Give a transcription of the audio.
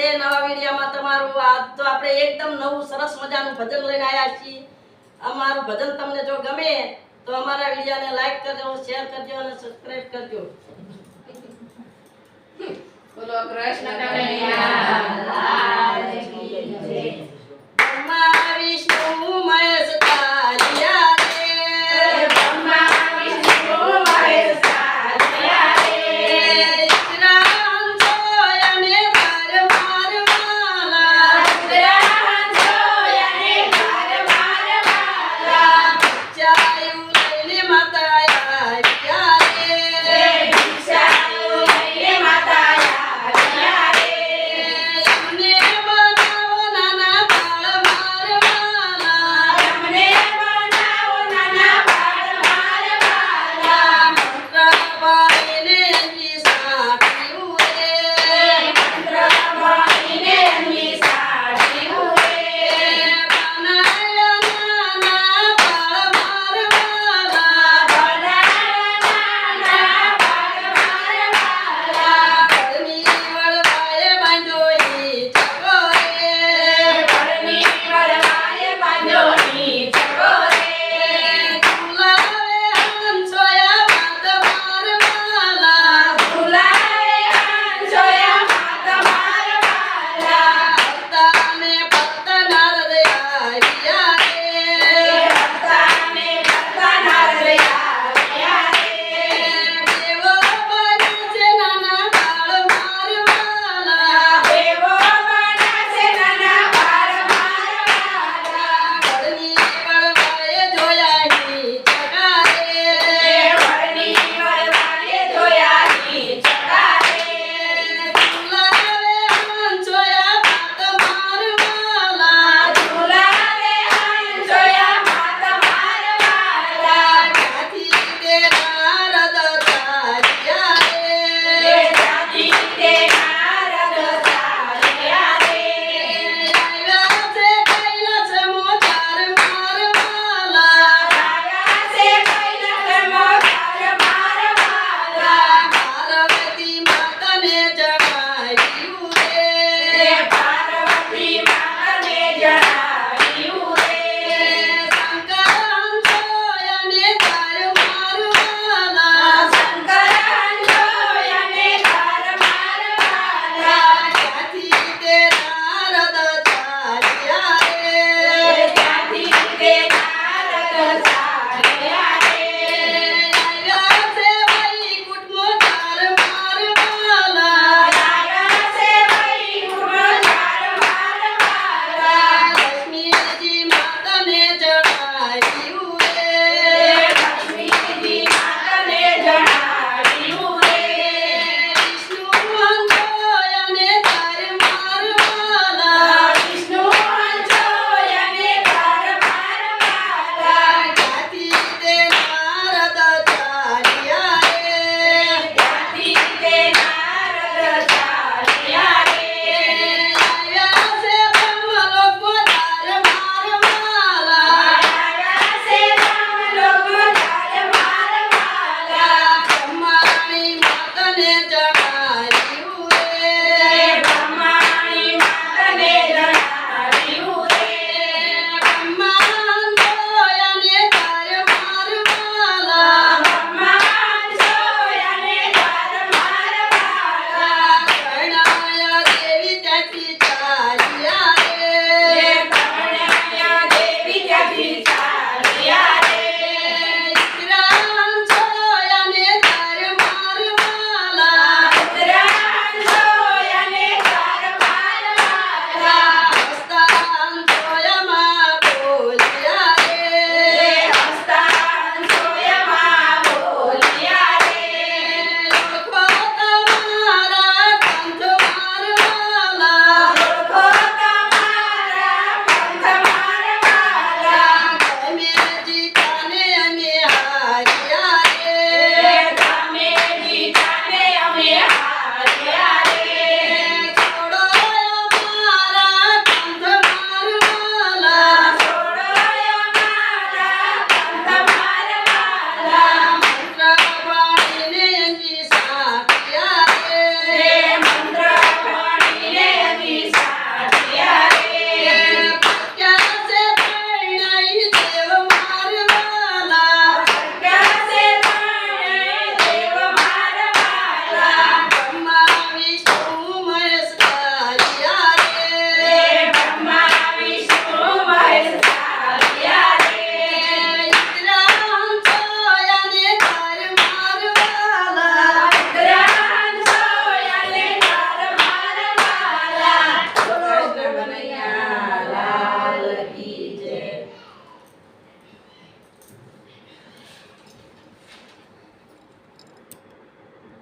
છે નવા વિડીયોમાં તમારું. આ તો આપણે એકદમ નવું સરસ મજાનું ભજન લઈને આવ્યા છીએ. અમારું ભજન તમને જો ગમે તો અમારા વિડીયોને લાઈક કરજો શેર કરજો અને સબસ્ક્રાઇબ કરજો. બોલો કૃષ્ણ